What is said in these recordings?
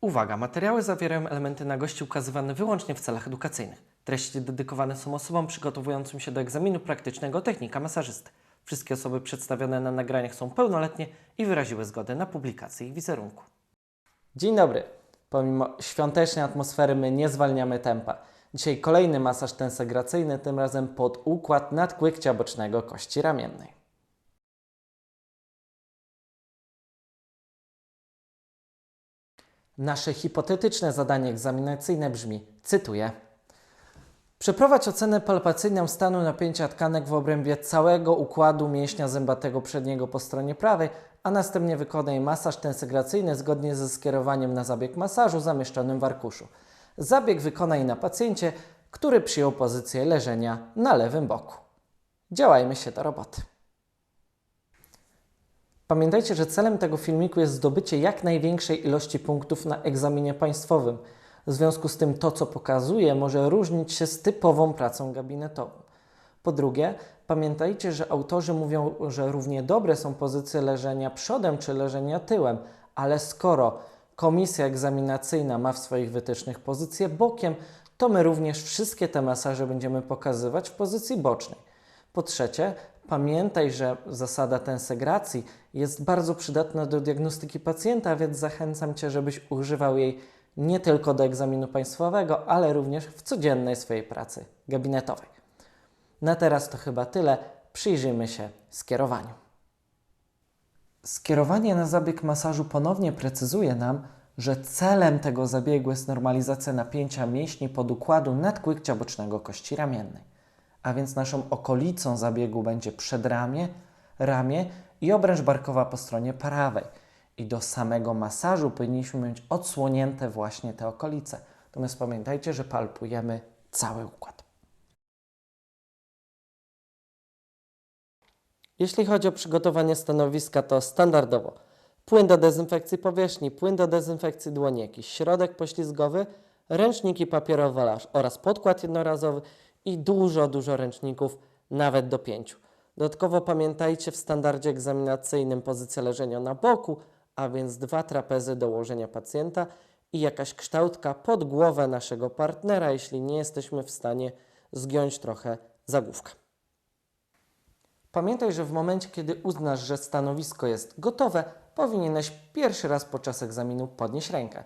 Uwaga, materiały zawierają elementy nagości ukazywane wyłącznie w celach edukacyjnych. Treści dedykowane są osobom przygotowującym się do egzaminu praktycznego technika masażysty. Wszystkie osoby przedstawione na nagraniach są pełnoletnie i wyraziły zgodę na publikację ich wizerunku. Dzień dobry. Pomimo świątecznej atmosfery my nie zwalniamy tempa. Dzisiaj kolejny masaż tensegracyjny, tym razem pod układ nadkłykcia bocznego kości ramiennej. Nasze hipotetyczne zadanie egzaminacyjne brzmi, cytuję, Przeprowadź ocenę palpacyjną stanu napięcia tkanek w obrębie całego układu mięśnia zębatego przedniego po stronie prawej, a następnie wykonaj masaż tensegracyjny zgodnie ze skierowaniem na zabieg masażu zamieszczonym w arkuszu. Zabieg wykonaj na pacjencie, który przyjął pozycję leżenia na lewym boku. Działajmy się do roboty. Pamiętajcie, że celem tego filmiku jest zdobycie jak największej ilości punktów na egzaminie państwowym. W związku z tym to, co pokazuję, może różnić się z typową pracą gabinetową. Po drugie, pamiętajcie, że autorzy mówią, że równie dobre są pozycje leżenia przodem czy leżenia tyłem, ale skoro komisja egzaminacyjna ma w swoich wytycznych pozycję bokiem, to my również wszystkie te masaże będziemy pokazywać w pozycji bocznej. Po trzecie, pamiętaj, że zasada tensegracji jest bardzo przydatna do diagnostyki pacjenta, więc zachęcam Cię, żebyś używał jej nie tylko do egzaminu państwowego, ale również w codziennej swojej pracy gabinetowej. Na teraz to chyba tyle. Przyjrzyjmy się skierowaniu. Skierowanie na zabieg masażu ponownie precyzuje nam, że celem tego zabiegu jest normalizacja napięcia mięśni podukładu nadkłykcia bocznego kości ramiennej. A więc naszą okolicą zabiegu będzie przedramię, ramię i obręcz barkowa po stronie prawej. I do samego masażu powinniśmy mieć odsłonięte właśnie te okolice. Natomiast pamiętajcie, że palpujemy cały układ. Jeśli chodzi o przygotowanie stanowiska, to standardowo płyn do dezynfekcji powierzchni, płyn do dezynfekcji dłoni, jakiś środek poślizgowy, ręczniki papierowe oraz podkład jednorazowy i dużo, dużo ręczników, nawet do pięciu. Dodatkowo pamiętajcie w standardzie egzaminacyjnym pozycja leżenia na boku, a więc dwa trapezy do ułożenia pacjenta i jakaś kształtka pod głowę naszego partnera, jeśli nie jesteśmy w stanie zgiąć trochę zagłówka. Pamiętaj, że w momencie, kiedy uznasz, że stanowisko jest gotowe, powinieneś pierwszy raz podczas egzaminu podnieść rękę,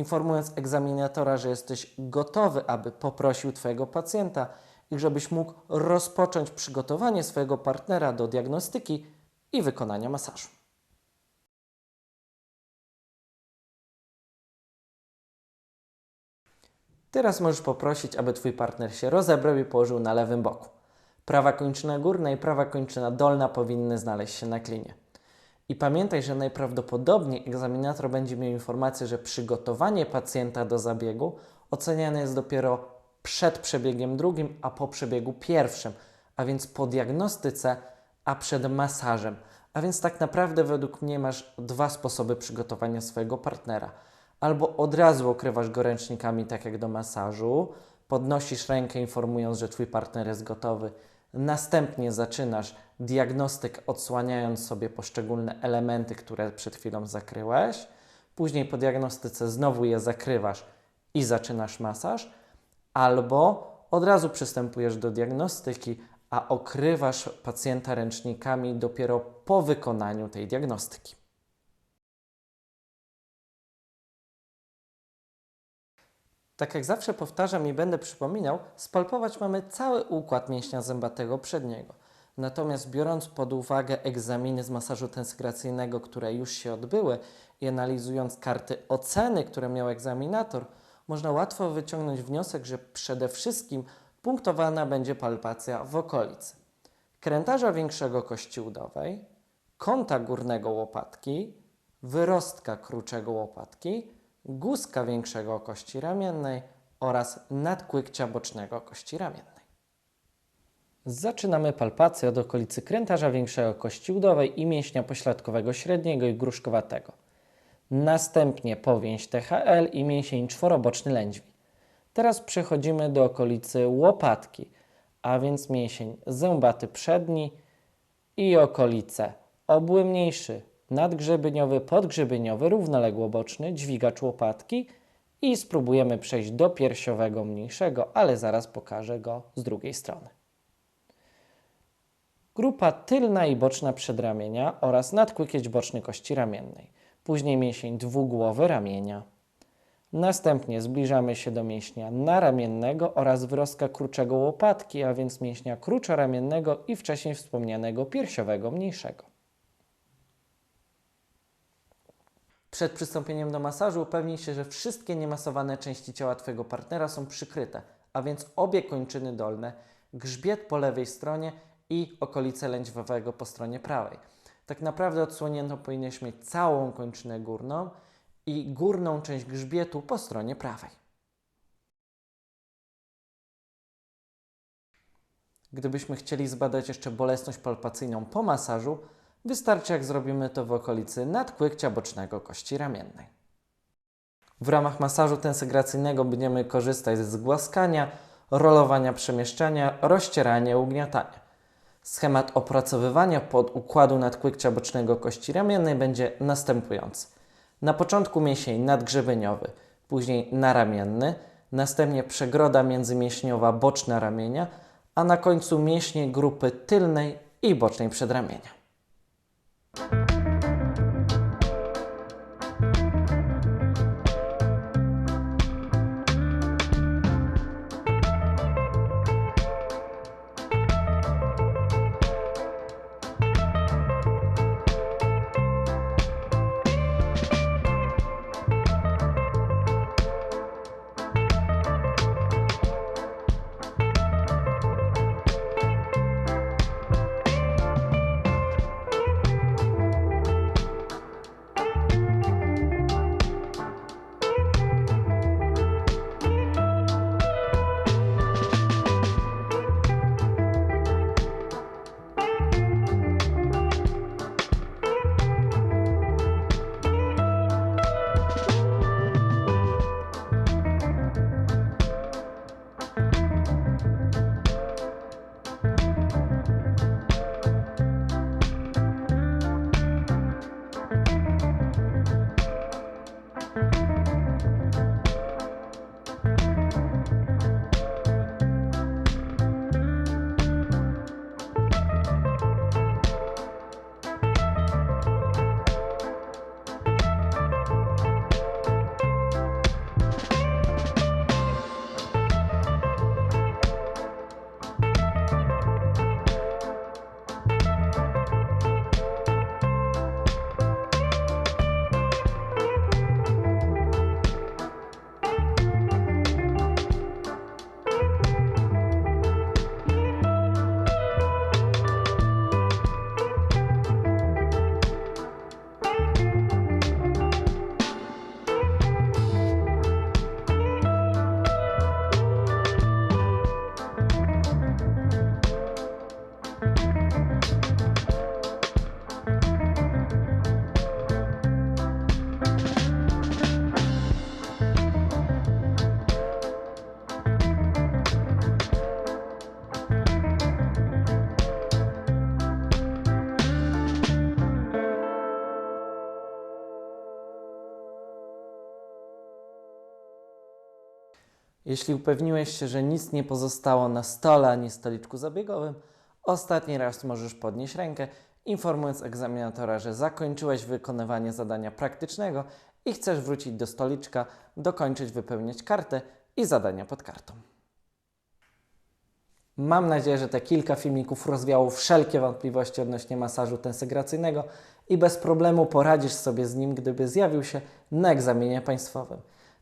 informując egzaminatora, że jesteś gotowy, aby poprosił Twojego pacjenta i żebyś mógł rozpocząć przygotowanie swojego partnera do diagnostyki i wykonania masażu. Teraz możesz poprosić, aby Twój partner się rozebrał i położył na lewym boku. Prawa kończyna górna i prawa kończyna dolna powinny znaleźć się na klinie. I pamiętaj, że najprawdopodobniej egzaminator będzie miał informację, że przygotowanie pacjenta do zabiegu oceniane jest dopiero przed przebiegiem drugim, a po przebiegu pierwszym, a więc po diagnostyce, a przed masażem. A więc tak naprawdę według mnie masz dwa sposoby przygotowania swojego partnera. Albo od razu okrywasz go ręcznikami, tak jak do masażu, podnosisz rękę informując, że Twój partner jest gotowy. Następnie zaczynasz diagnostyk, odsłaniając sobie poszczególne elementy, które przed chwilą zakryłeś. Później po diagnostyce znowu je zakrywasz i zaczynasz masaż. Albo od razu przystępujesz do diagnostyki, a okrywasz pacjenta ręcznikami dopiero po wykonaniu tej diagnostyki. Tak jak zawsze powtarzam i będę przypominał, spalpować mamy cały układ mięśnia zębatego przedniego. Natomiast biorąc pod uwagę egzaminy z masażu tensegracyjnego, które już się odbyły i analizując karty oceny, które miał egzaminator, można łatwo wyciągnąć wniosek, że przede wszystkim punktowana będzie palpacja w okolicy krętarza większego kości udowej, kąta górnego łopatki, wyrostka kruczego łopatki, guzka większego kości ramiennej oraz nadkłykcia bocznego kości ramiennej. Zaczynamy palpację od okolicy krętarza większego kości udowej i mięśnia pośladkowego średniego i gruszkowatego. Następnie powięź THL i mięsień czworoboczny lędźwi. Teraz przechodzimy do okolicy łopatki, a więc mięsień zębaty przedni i okolice obły mniejszy, nadgrzebyniowy, podgrzebyniowy, równoległoboczny, dźwigacz łopatki i spróbujemy przejść do piersiowego mniejszego, ale zaraz pokażę go z drugiej strony. Grupa tylna i boczna przedramienia oraz nadkłykieć boczny kości ramiennej. Później mięsień dwugłowy ramienia. Następnie zbliżamy się do mięśnia naramiennego oraz wyrostka kruczego łopatki, a więc mięśnia krucza ramiennego i wcześniej wspomnianego piersiowego mniejszego. Przed przystąpieniem do masażu upewnij się, że wszystkie niemasowane części ciała Twojego partnera są przykryte, a więc obie kończyny dolne, grzbiet po lewej stronie i okolice lędźwiowego po stronie prawej. Tak naprawdę odsłoniętą powinieneś mieć całą kończynę górną i górną część grzbietu po stronie prawej. Gdybyśmy chcieli zbadać jeszcze bolesność palpacyjną po masażu, wystarczy jak zrobimy to w okolicy nadkłykcia bocznego kości ramiennej. W ramach masażu tensygracyjnego będziemy korzystać z głaskania, rolowania przemieszczania, rozcierania ugniatania. Schemat opracowywania podukładu nadkłykcia bocznego kości ramiennej będzie następujący. Na początku mięsień nadgrzebeniowy, później naramienny, następnie przegroda międzymięśniowa boczna ramienia, a na końcu mięśnie grupy tylnej i bocznej przedramienia. Jeśli upewniłeś się, że nic nie pozostało na stole ani stoliczku zabiegowym, ostatni raz możesz podnieść rękę, informując egzaminatora, że zakończyłeś wykonywanie zadania praktycznego i chcesz wrócić do stoliczka, dokończyć wypełniać kartę i zadania pod kartą. Mam nadzieję, że te kilka filmików rozwiało wszelkie wątpliwości odnośnie masażu tensygracyjnego i bez problemu poradzisz sobie z nim, gdyby zjawił się na egzaminie państwowym.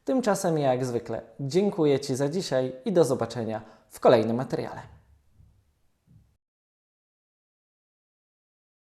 Tymczasem ja jak zwykle dziękuję Ci za dzisiaj i do zobaczenia w kolejnym materiale.